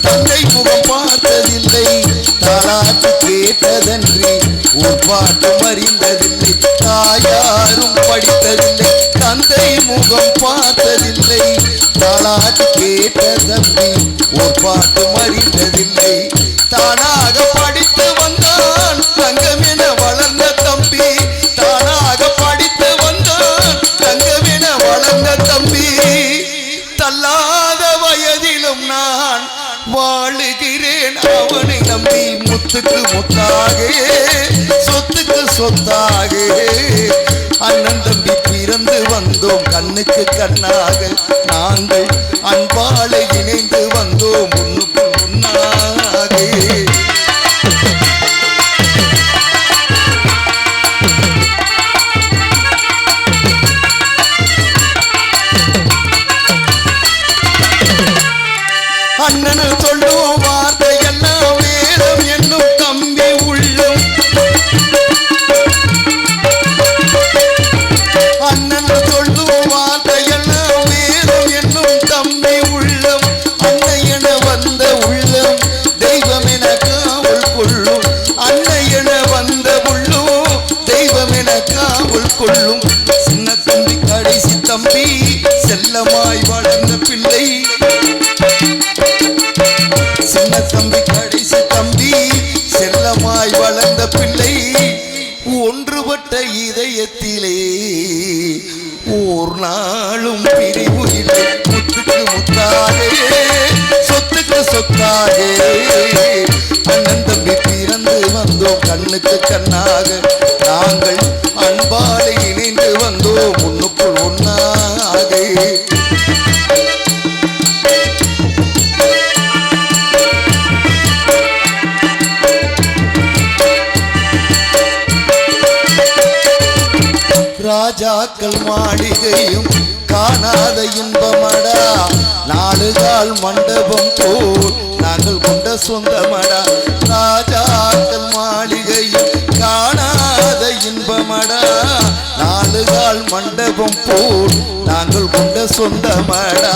தந்தை முகம் பார்த்ததில்லை. தாலாட்டு கேட்டதன்றி ஒரு பாட்டும் அறிந்ததில்லை தாயாரும் படித்ததில்லை. தந்தை முகம் பார்த்ததில்லை. தாலாட்டு கேட்டதன்றி ஒரு பாட்டும் வாழுகிறேன். அவனை நம்பி முத்துக்கு முத்தாக சொத்துக்கு சொத்தாக. அண்ணன் தம்பி பிறந்து வந்தோம் கண்ணுக்கு கண்ணாக. நாங்கள் செல்லமாய் வளர்ந்த பிள்ளை. சின்ன தம்பி கடைசி தம்பி செல்லமாய் வளர்ந்த பிள்ளை. ஒன்றுபட்ட இதயத்திலே ஓர் நாளும் பிரிவு இல்லை. முத்துக்கு முத்தாகே சொத்துக்கு சொத்தாகே அண்ணன் தம்பி பிறந்து வந்தோம் கண்ணுக்கு கண்ணாக. நாங்கள் அன்பாலை இணைந்து வந்தோம். ராஜாக்கள் மாளிகையும் காணாத இன்பமடா. நாடுகால் மண்டபம் போல் நாங்கள் கொண்ட சொந்தமடா. ராஜாக்கள் மாளிகையும் காணாத இன்பமடா. நாடுகால் மண்டபம் போல் நாங்கள் கொண்ட சொந்தமடா.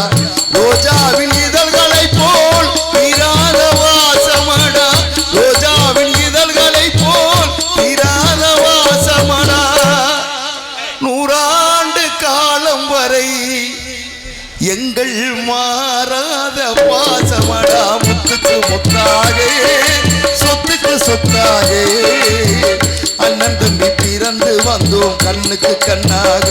ரோஜாவின் இதழ்கள் காலம் வரை எங்கள் மாறாத பாசமடா முத்துக்கு முத்தாக சொத்துக்கு சொத்தாக. அண்ணன் தம்பி பிறந்து வந்தோம் கண்ணுக்கு கண்ணாக.